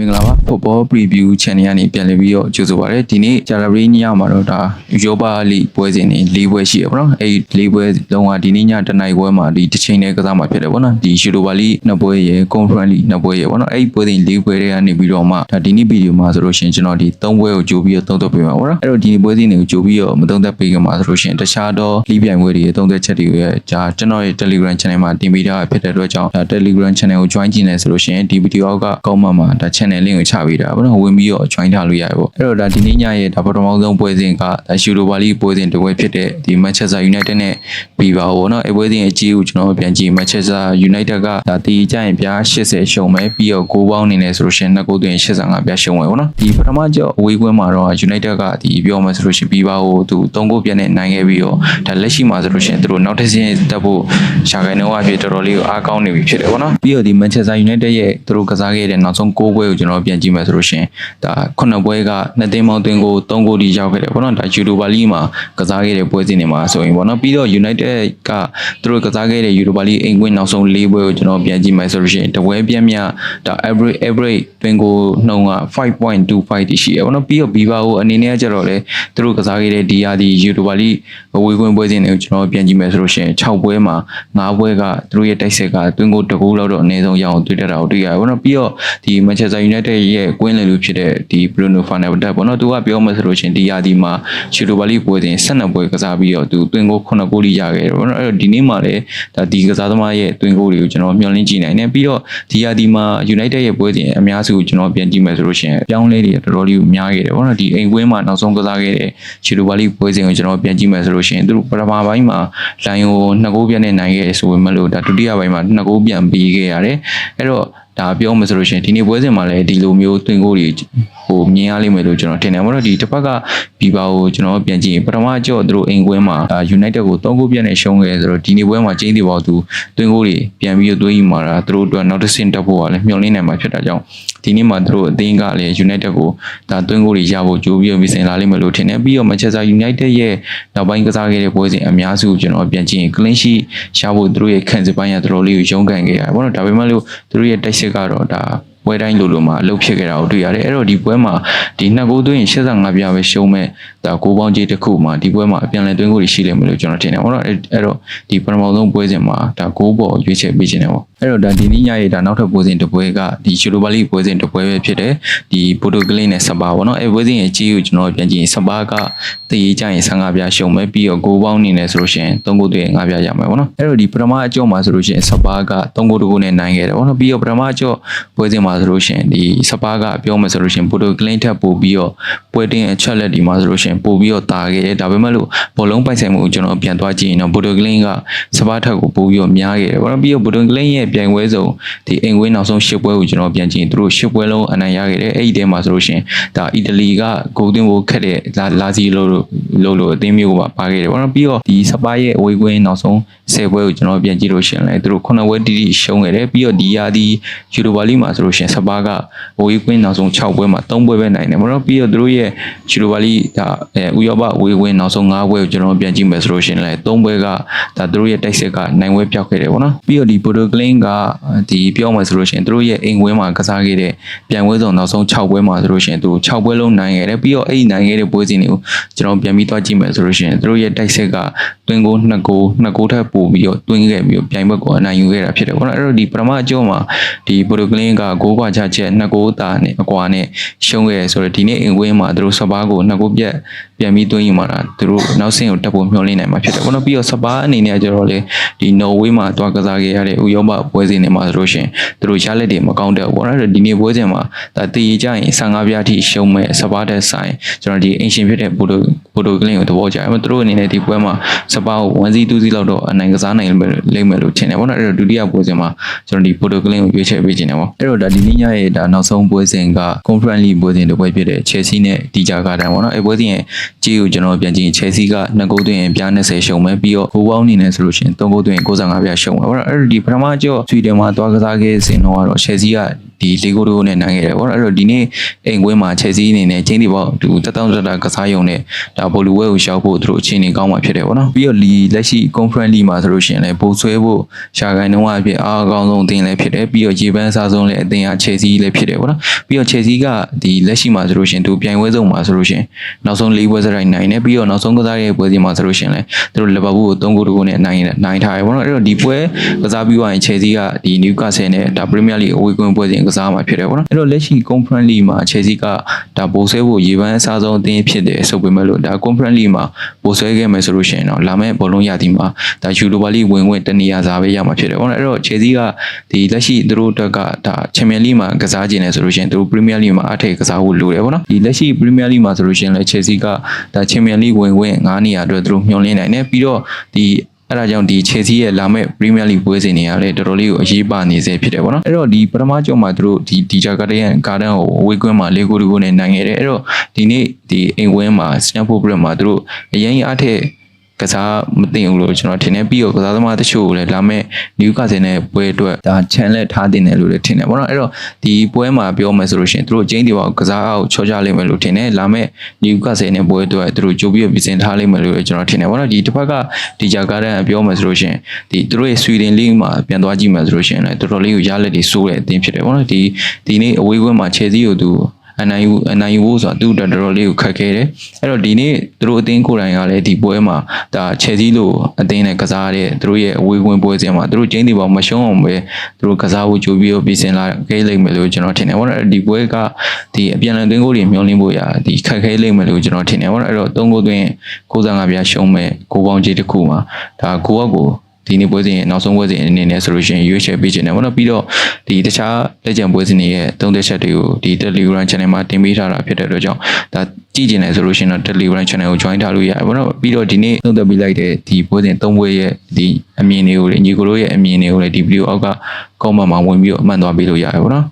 မင်္ဂလာပါ Football Preview Channel ကနေပြန်လည်ပြီးတော့ကြိုဆိုပါရစေဒီနေ့ဂျာလာရီညမှာတော့ဒါယူပါလိပွဲစဉ်တွေ၄ပွဲရှိရပါတော့အဲ့၄ပွဲလုံးဝဒီနေ့ညတနိုင်ပွဲမှာဒီတစ်ချိန်နဲ့ကစားမှာဖြစ်တယ်ပေါ့နော်ဒီရှူလိုပါလိနှစ်ပွဲရယ် Conference League နှစ်ပွဲရယ်ပေါ့နော်အဲ့ပွဲစဉ်၄ပွဲတွေကနေပြီးတော့မှဒါဒီနေ့ဗီဒီယိုမှာဆိုလို့ရှိရင်ကျွန်တော်ဒီ၃ပွဲကိုကြိုပြီးတော့သုံးသပ်ပေးပါပေါ့နော်အဲ့တော့ဒီပွဲစဉ်တွေကိုကြိုပြီးတော့မသုံးသပ်ပေးခင်မှာဆိုလို့ရှိရင်တခြားသောလီးပြိုင်ပွဲတွေသုံးသပ်ချက်တွေကိုဒါကျွန်တော်ရဲ့ Telegram Channel မှာတင်ပေးထားဖြစ်တဲ့အတွက်ကြောင့်ဒါ Telegram Channel ကို join ကြည့်နေဆိုလို့ရှိရင်ဒီဗီဒီယိုအောက်ကကောင်းမှမှာဒါ channel link ကိုချပေးတာပေါ့နော်ဝင်ပြီးတော့ join ထားလို့ရတယ်ပေါ့အဲ့တော့ဒါဒီနေ့ညရဲ့ဒါပထမဆုံးပွဲစဉ်ကဒါရှူလိုပါလီပွဲစဉ်တစ်ပွဲဖြစ်တဲ့ဒီ Manchester United နဲ့ပြီးပါပေါ့နော်အဲ့ပွဲစဉ်အကြီးကိုကျွန်တော်ပြန်ကြည့် Manchester United ကဒါတီးကြရင်ပြား80ရှုံမယ်ပြီးတော့6ပေါင်းနေနေဆိုလို့ရှိရင်နှစ်ဂိုးသွင်း85ပြားရှုံမယ်ပေါ့နော်ဒီပထမကြော့အဝေးကွင်းမှာတော့ United ကဒီပြောမယ်ဆိုလို့ရှိရင်ပြီးပါကိုသူ3ဂိုးပြတ်နဲ့နိုင်ခဲ့ပြီးတော့ဒါလက်ရှိမှာဆိုလို့ရှိရင်သူတို့နောက်တစ်ဆင့်တက်ဖို့ရှာခိုင်နှုန်းအဖြစ်တော်တော်လေးကိုအားကောင်းနေပြီဖြစ်တယ်ပေါ့နော်ပြီးတော့ဒီ Manchester United ရဲ့သူတို့ကစားခဲ့တဲ့နောက်ဆုံး6ပွဲကိုကျွန်တော်ပြန်ကြည့်မယ်ဆိုလို့ရှိရင်ဒါ9ပွဲကနှစ်သိန်းပေါင်းသွင်းကို3ဂိုးထိရောက်ခဲ့တယ်ပေါ့နော်ဒါ Europa League မှာကစားခဲ့တဲ့ပွဲစဉ်တွေမှာဆိုရင်ပေါ့နော်ပြီးတော့ United ကသူတို့ကစားခဲ့တဲ့ Europa League အိမ်ကွင်းနောက်ဆုံး၄ပွဲကိုကျွန်တော်ပြန်ကြည့်မယ်ဆိုလို့ရှိရင်တပွဲပြတ်မြဒါ average average သွင်းကိုနှုန်းက5.25တိရှိရပေါ့နော်ပြီးတော့ Viva ကိုအနေနဲ့ကျတော့လေသူတို့ကစားခဲ့တဲ့ဒီယာဒီ Europa League ဝေးကွင်းပွဲစဉ်တွေကိုကျွန်တော်ပြန်ကြည့်မယ်ဆိုလို့ရှိရင်6ပွဲမှာ9ပွဲကသူတို့ရဲ့တိုက်ဆက်ကသွင်းကိုတကူလောက်တော့အနည်းဆုံးရအောင်တွေ့တတ်တာကိုတွေ့ရတယ်ပေါ့နော်ပြီးတော့ဒီ Manchester United ရဲ့ကွင်းလယ်လူဖြစ်တဲ့ဒီ Bruno Fernandes ပေါ့နော်သူကပြောမယ်ဆိုလို့ရှိရင်ဒီယာဒီမှာ Europa League ပွဲစဉ်12ပွဲကစားပြီးတော့သူသွင်းကို9ဂိုးလိရခဲ့တယ်ပေါ့နော်အဲ့တော့ဒီနေ့မှာလည်းဒါဒီကစားသမားရဲ့သွင်းကိုတွေကိုကျွန်တော်မျှော်လင့်ကြည့်နိုင်တယ်ပြီးတော့ဒီယာဒီမှာ United ရဲ့ပွဲစဉ်အများစုကိုကျွန်တော်ပြန်ကြည့်မယ်ဆိုလို့ရှိရင်အပြောင်းလဲတွေတော်တော်လေးကိုများခဲ့တယ်ပေါ့နော်ဒီအိမ်ကွင်းမှာနောက်ဆုံးကစားခဲ့တဲ့ Europa League ပွဲစဉ်ကိုကျွန်တော်ပြန်ကြည့်မယ်ဆိုလို့ရှိရင်သူတို့ပထမပိုင်းမှာလိုင်ကို2ဂိုးပြတ်နဲ့နိုင်ခဲ့ဆိုပေမဲ့လို့ဒါဒုတိယပိုင်းမှာ2ဂိုးပြန်ပြီးခဲ့ရတယ်အဲ့တော့ဒါပြောမှဆိုလို့ရှိရင်ဒီနေ့ပွဲစဉ်မှာလည်းဒီလိုမျိုးသွင်းကိုတွေဟိုမြင်ရလိမ့်မယ်လို့ကျွန်တော်ထင်တယ်ဘာလို့ဒီတစ်ဖက်ကဘီဘာကိုကျွန်တော်ပြန်ကြည့်ရင်ပထမကြော့သူတို့အိမ်ကွင်းမှာ United ကို3ဂိုးပြတ်နဲ့ရှုံးခဲ့ဆိုတော့ဒီနေ့ပွဲမှာကျင်းသေးပါသူသွင်းကိုတွေပြန်ပြီးတော့သွေးကြီးမှာသူတို့အတွက်နောက်တစ်ဆင့်တက်ဖို့ကလည်းမျှော်လင့်နိုင်မှာဖြစ်တာကြောင့်ဒီနေ့မှာသူတို့အသင်းကလည်း United ကိုဒါသွင်းကိုတွေရဖို့ကြိုးပြီးတော့ပြင်ဆင်လာလိမ့်မယ်လို့ထင်တယ်ပြီးတော့ Manchester United ရဲ့နောက်ပိုင်းကစားခဲ့တဲ့ပွဲစဉ်အများစုကိုကျွန်တော်ပြန်ကြည့်ရင် clean sheet ရဖို့သူတို့ရဲ့ခံစစ်ပိုင်းကတော်တော်လေးကိုရုန်းကန်ခဲ့ရတယ်ဘာလို့ဒါပေမဲ့လို့သူတို့ရဲ့တိုက်စစ်ကတော့ဒါ ပွဲတိုင်းလိုလိုမှာအလုပ်ဖြစ်ခဲ့တာကိုတွေ့ရတယ်အဲ့တော့ဒီပွဲမှာဒီနှစ်ဂိုးသွင်းရင်85ပြားပဲရှုံးမဲ့ဒါဂိုးပေါင်းကြီးတစ်ခုမှာဒီပွဲမှာအပြန်လည်သွင်းကိုရှိလိမ့်မယ်လို့ကျွန်တော်ထင်တယ်ပေါ့နော်အဲ့အဲ့တော့ဒီပထမဆုံးပွဲစဉ်မှာဒါဂိုးပေါ်ရွေးချယ်ပေးခြင်းတယ်ပေါ့အဲ့တော့ဒါဒီနေ့ညရဲ့ဒါနောက်ထပ်ပွဲစဉ်တစ်ပွဲကဒီရှူလိုပါလီပွဲစဉ်တစ်ပွဲပဲဖြစ်တယ်ဒီပိုတိုကလင်းနဲ့စပါပေါ့နော်အဲ့ပွဲစဉ်ရဲ့အကြီးကိုကျွန်တော်ပြန်ကြည့်ရင်စပါကတည်ကြရင်15ပြားရှုံးမဲ့ပြီးတော့ဂိုးပေါင်းနေနေဆိုလို့ရှိရင်3ဂိုးသွင်း5ပြားရမယ်ပေါ့နော်အဲ့တော့ဒီပထမအကျော့မှာဆိုလို့ရှိရင်စပါက3ဂိုးတကူနဲ့နိုင်ခဲ့တယ်ပေါ့နော်ပြီးတော့ပထမအကျော့ပွဲစဉ်မှာဆိုလို့ရှိရင်ဒီစပါကပြောမယ်ဆိုလို့ရှိရင်ပိုတိုကလင်းထပ်ပို့ပြီးတော့ပွဲတင်အချက်လက်ဒီမှာဆိုလို့ရှိရင်ပို့ပြီးတော့တာခဲ့တယ်ဒါပေမဲ့လို့ဘောလုံးပိုက်ဆိုင်မှုကိုကျွန်တော်ပြန်သွားကြည့်ရင်တော့ပိုတိုကလင်းကစပါထက်ကိုပို့ပြီးတော့များခဲ့တယ်ပေါ့နော်ပြီးတော့ပိုတိုကလင်းရဲ့ပြိုင်ပွဲစုံဒီအိမ်ဝင်းနောက်ဆုံး၈ပွဲကိုကျွန်တော်ပြန်ကြည့်ရင်သူတို့၈ပွဲလုံးအနိုင်ရခဲ့တယ်အဲ့ဒီတဲမှာဆိုလို့ရှိရင်ဒါအီတလီကဂိုးသွင်းဖို့ခက်တဲ့လာလာစီလို့လို့လို့အသင်းမျိုးကပါခဲ့တယ်ပေါ့နော်ပြီးတော့ဒီစပါရဲ့အဝေးကွင်းနောက်ဆုံး10ပွဲကိုကျွန်တော်ပြန်ကြည့်လို့ရှိရင်လည်းသူတို့9ပွဲတိတိရှုံးခဲ့တယ်ပြီးတော့ဒီယာဒီယူရိုပါလီမှာဆိုလို့ရှိရင်စပါကအဝေးကွင်းနောက်ဆုံး6ပွဲမှာ3ပွဲပဲနိုင်တယ်ပေါ့နော်ပြီးတော့သူတို့ရဲ့ယူရိုပါလီဒါအဲဥရောပအဝေးကွင်းနောက်ဆုံး5ပွဲကိုကျွန်တော်ပြန်ကြည့်မယ်ဆိုလို့ရှိရင်လည်း3ပွဲကဒါသူတို့ရဲ့တိုက်စစ်ကနိုင်ပွဲပြောက်ခဲ့တယ်ပေါ့နော်ပြီးတော့ဒီပိုတိုကလင်းကဒီပြောမယ်ဆိုလို့ရှိရင်သူတို့ရဲ့အိမ်ဝင်းမှာကစားခဲ့တဲ့ပြိုင်ပွဲစုံနောက်ဆုံး6ပွဲမှာဆိုလို့ရှိရင်သူ6ပွဲလုံးနိုင်ခဲ့တယ်ပြီးတော့အဲ့ဒီနိုင်ခဲ့တဲ့ပွဲစဉ်တွေကိုကျွန်တော်ပြန်ပြီးသွားကြည့်မယ်ဆိုလို့ရှိရင်သူတို့ရဲ့တိုက်စစ်ကတွင်းကို2ဂိုး2ဂိုးထပ်ပို့ပြီးတော့တွင်းခဲ့ပြီးတော့ပြိုင်ဘက်ကိုအနိုင်ယူခဲ့တာဖြစ်တယ်ပေါ့နော်အဲ့တော့ဒီပထမအကျော့မှာဒီပိုတိုကလင်းကဂိုးကွာချချက်2ဂိုးတာနဲ့အကွာနဲ့ရှုံးခဲ့ဆိုတော့ဒီနေ့အိမ်ဝင်းမှာသူတို့စပါးကို2ဂိုးပြတ်ပြန်ပြီးသွင်းယူမှာလားသူတို့နောက်ဆင့်ကိုတက်ဖို့မျှော်လင့်နိုင်မှာဖြစ်တယ်ပေါ့နော်ပြီးတော့စပါးအနေနဲ့ကျတော့လေဒီနော်ဝေးမှာတွားကစားခဲ့ရတဲ့ဥရောပပွဲစဉ်တွေမှာဆိုလို့ရှိရင်သူတို့ရလက်တွေမကောင်းတဲ့ပေါ့နော်အဲ့တော့ဒီနေ့ပွဲစဉ်မှာဒါတည်ကြရင်15ပြားထိရှုံးမဲ့စပါးတဲ့ဆိုင်ကျွန်တော်ဒီအင်ရှင်ဖြစ်တဲ့ဘူဒိုဘူဒိုကလင်းကိုသဘောကျတယ်သူတို့အနေနဲ့ဒီပွဲမှာစပါးကို1စီ2စီလောက်တော့အနိုင်ကစားနိုင်လိမ့်မယ်လို့ထင်တယ်ပေါ့နော်အဲ့တော့ဒုတိယပွဲစဉ်မှာကျွန်တော်ဒီဘူဒိုကလင်းကိုရွေးချယ်ပေးခြင်းတယ်ပေါ့အဲ့တော့ဒါဒီနေ့ညရဲ့ဒါနောက်ဆုံးပွဲစဉ်က Conference League ပွဲစဉ်တစ်ပွဲဖြစ်တဲ့ Chelsea နဲ့ဒီဂျာကာတန်ပေါ့နော်အဲ့ပွဲစဉ်ရဲ့ကြေးကိုကျွန်တော်ပြန်ကြည့်ရင် Chelsea က2ဂိုးသွင်းရင်ပြား20ရှုံမယ်ပြီးတော့ဂိုးပေါင်းအနေနဲ့ဆိုလို့ရှိရင်3ဂိုးသွင်းရင်65ပြားရှုံမယ်ပေါ့နော်အဲ့တော့ဒီပထမကျော့ Sweden မှာတွားကစားခဲ့စဉ်တော့ကတော့ Chelsea က ဒီလီဂိုတို့နဲ့နိုင်ခဲ့တယ်ပေါ့နော်အဲ့တော့ဒီနေ့အိမ်ကွင်းမှာချယ်ဆီအနေနဲ့ချင်းဒီပေါ့သူတက်တောင့်တက်တာကစားယုံနဲ့ဒါဘောလူဝဲကိုရှောက်ဖို့သူတို့အခြေအနေကောင်းမှဖြစ်တယ်ပေါ့နော်ပြီးတော့လီလက်ရှိ conference league မှာဆိုလို့ရှိရင်လည်းပိုဆွဲဖို့ရှာခိုင်နှုန်းအဖြစ်အားအကောင်းဆုံးအသင်းလည်းဖြစ်တယ်ပြီးတော့ရေပန်းစားဆုံးလည်းအသင်းကချယ်ဆီလည်းဖြစ်တယ်ပေါ့နော်ပြီးတော့ချယ်ဆီကဒီလက်ရှိမှာဆိုလို့ရှိရင်သူပြိုင်ပွဲဆုံးမှာဆိုလို့ရှိရင်နောက်ဆုံး၄ပွဲစရိုက်နိုင်တယ်ပြီးတော့နောက်ဆုံးကစားရဲ့ပွဲစဉ်မှာဆိုလို့ရှိရင်လည်းသူတို့လီဗာပူးကို3ဂိုးတကူနဲ့နိုင်နိုင်ထားတယ်ပေါ့နော်အဲ့တော့ဒီပွဲကစားပြီးသွားရင်ချယ်ဆီကဒီနျူကာဆယ်နဲ့ဒါပရီးမီးယားလိအဝေးကွင်းပွဲစဉ်ကစားမှာဖြစ်တယ်ပေါ့နော်အဲ့တော့လက်ရှိ conference league မှာချယ်ဆီကဒါပိုဆွဲဖို့ရေပန်းအစားဆုံးအသင်းဖြစ်တယ်ဆိုပေမဲ့လို့ဒါ conference league မှာပိုဆွဲခဲ့မယ်ဆိုလို့ရှိရင်တော့လာမယ့်ဘောလုံးရသည်မှာဒါယူရိုပါလိဝင်ဝင်တနေရာစားပဲရမှာဖြစ်တယ်ပေါ့နော်အဲ့တော့ချယ်ဆီကဒီလက်ရှိသူတို့အတွက်ကဒါချန်ပီယံလိမှာကစားခြင်းနဲ့ဆိုလို့ရှိရင်သူတို့ပရီးမီးယားလိမှာအထက်ကစားဖို့လိုတယ်ပေါ့နော်ဒီလက်ရှိပရီးမီးယားလိမှာဆိုလို့ရှိရင်လည်းချယ်ဆီကဒါချန်ပီယံလိဝင်ဝင်9နေရာအတွက်သူတို့မျှော်လင့်နိုင်တယ်ပြီးတော့ဒီ အဲ့ဒါကြောင့်ဒီ Chelsea ရဲ့လာမဲ့ Premier League ပွဲစဉ်တွေကလည်းတော်တော်လေးကိုအရေးပါနေစေဖြစ်တယ်ပေါ့နော်အဲ့တော့ဒီပထမကြောမှာသူတို့ဒီဒီဂျာကာတန်ကာဒန်ကိုဝေးကွင်းမှာ၄ဂိုးတဂိုးနဲ့နိုင်ခဲ့တယ်အဲ့တော့ဒီနေ့ဒီအိမ်ဝင်းမှာ Stamford Bridge မှာသူတို့အရင်အထက် ကစားမသိဘူးလို့ကျွန်တော်ထင်တယ်ပြီးတော့ကစားသမားတချို့ကိုလည်းလာမဲ့ Newcastle နဲ့ပွဲအတွက်ဒါ channel ထားတင်တယ်လို့လည်းထင်တယ်ပေါ့နော်အဲ့တော့ဒီပွဲမှာပြောမယ်ဆိုလို့ရှိရင်သူတို့ကျင်းဒီပါကစားအောင်ချောချလိမ့်မယ်လို့ထင်တယ်လာမဲ့ Newcastle နဲ့ပွဲအတွက်သူတို့ကြိုးပြီးပြင်ဆင်ထားလိမ့်မယ်လို့လည်းကျွန်တော်ထင်တယ်ပေါ့နော်ဒီတစ်ဖက်ကဒီဂျာကာဒန်ပြောမယ်ဆိုလို့ရှိရင်ဒီသူတို့ရဲ့ Sweden League မှာပြန်သွားကြည့်မယ်ဆိုလို့ရှိရင်လည်းတော်တော်လေးကိုရလက်တွေစိုးတဲ့အသင်းဖြစ်တယ်ပေါ့နော်ဒီဒီနေ့အဝေးကွင်းမှာ Chelsea ကိုသူ အနိုင်ယူအနိုင်ယူဖို့ဆိုတာသူ့အတွက်တော်တော်လေးကိုခက်ခဲတယ်အဲ့တော့ဒီနေ့သူတို့အသင်းကိုယ်တိုင်ကလည်းဒီပွဲမှာဒါချယ်ဆီလိုအသင်းနဲ့ကစားတဲ့သူတို့ရဲ့အဝေးကွင်းပွဲစဉ်မှာသူတို့ကျင်းဒီပေါ်မရှုံးအောင်ပဲသူတို့ကစားဖို့ကြိုးပြီးတော့ပြင်ဆင်လာခဲ့လိမ့်မယ်လို့ကျွန်တော်ထင်တယ်ပေါ့နော်ဒီပွဲကဒီအပြန်အလှန်သွင်းကိုတွေမျှော်လင့်ဖို့ရဒီခက်ခဲလိမ့်မယ်လို့ကျွန်တော်ထင်တယ်ပေါ့နော်အဲ့တော့သုံးကိုသွင်း65ပြားရှုံးမဲ့ကိုပေါင်းကြီးတစ်ခုမှာဒါကိုယ့်အကို ဒီနေ့ပွဲစဉ်ရဲ့နောက်ဆုံးပွဲစဉ်အနေနဲ့ဆိုလို့ရှိရင်ရွေးချယ်ပေးခြင်းတယ်ပေါ့နော်ပြီးတော့ဒီတခြားလက်ကျန်ပွဲစဉ်တွေရဲ့သုံးသက်ချက်တွေကိုဒီ Telegram channel မှာတင်ပေးထားတာဖြစ်တဲ့အတွက်ကြောင့်ဒါကြည့်ကျင်တယ်ဆိုလို့ရှိရင်တော့ Telegram channel ကို join ထားလို့ရတယ်ပေါ့နော်ပြီးတော့ဒီနေ့သုံးသက်ပေးလိုက်တဲ့ဒီပွဲစဉ်သုံးပွဲရဲ့ဒီအမြင်တွေကိုလေညီကိုတို့ရဲ့အမြင်တွေကိုလေဒီဗီဒီယိုအောက်က comment မှာဝင်ပြီးတော့အမှန်သွားပေးလို့ရတယ်ပေါ့နော်